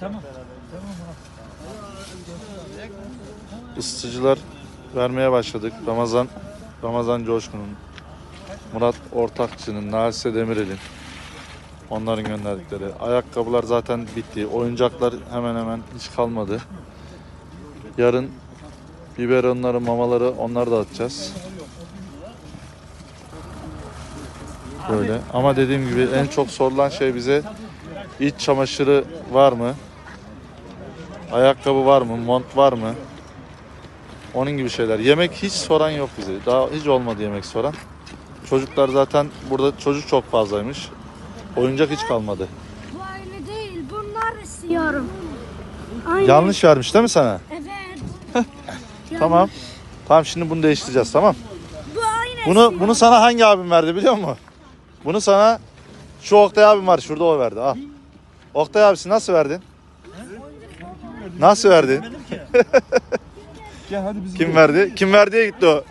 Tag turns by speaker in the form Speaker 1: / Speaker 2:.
Speaker 1: Tamam.
Speaker 2: Isıtıcılar vermeye başladık. Ramazan Ramazan Coşkun'un, Murat Ortakçı'nın, Nalse Demirel'in onların gönderdikleri. Ayakkabılar zaten bitti. Oyuncaklar hemen hemen hiç kalmadı. Yarın biberonları, mamaları onları da atacağız. Böyle. Ama dediğim gibi en çok sorulan şey bize iç çamaşırı var mı? Ayakkabı var mı? Mont var mı? Onun gibi şeyler. Yemek hiç soran yok bize. Daha hiç olmadı yemek soran. Çocuklar zaten burada çocuk çok fazlaymış. Oyuncak hiç kalmadı.
Speaker 3: Bu aynı değil. Bunlar istiyorum. Aynı.
Speaker 2: Yanlış vermiş değil mi sana?
Speaker 3: Evet.
Speaker 2: Tamam. Tamam şimdi bunu değiştireceğiz tamam.
Speaker 3: Bu aynı.
Speaker 2: Bunu bunu sana hangi abim verdi biliyor musun? Bunu sana şu Oktay abim var şurada o verdi. Al. Oktay abisi nasıl verdin? Nasıl verdin?
Speaker 1: Gel hadi
Speaker 2: Kim verdi? Kim verdiye gitti o.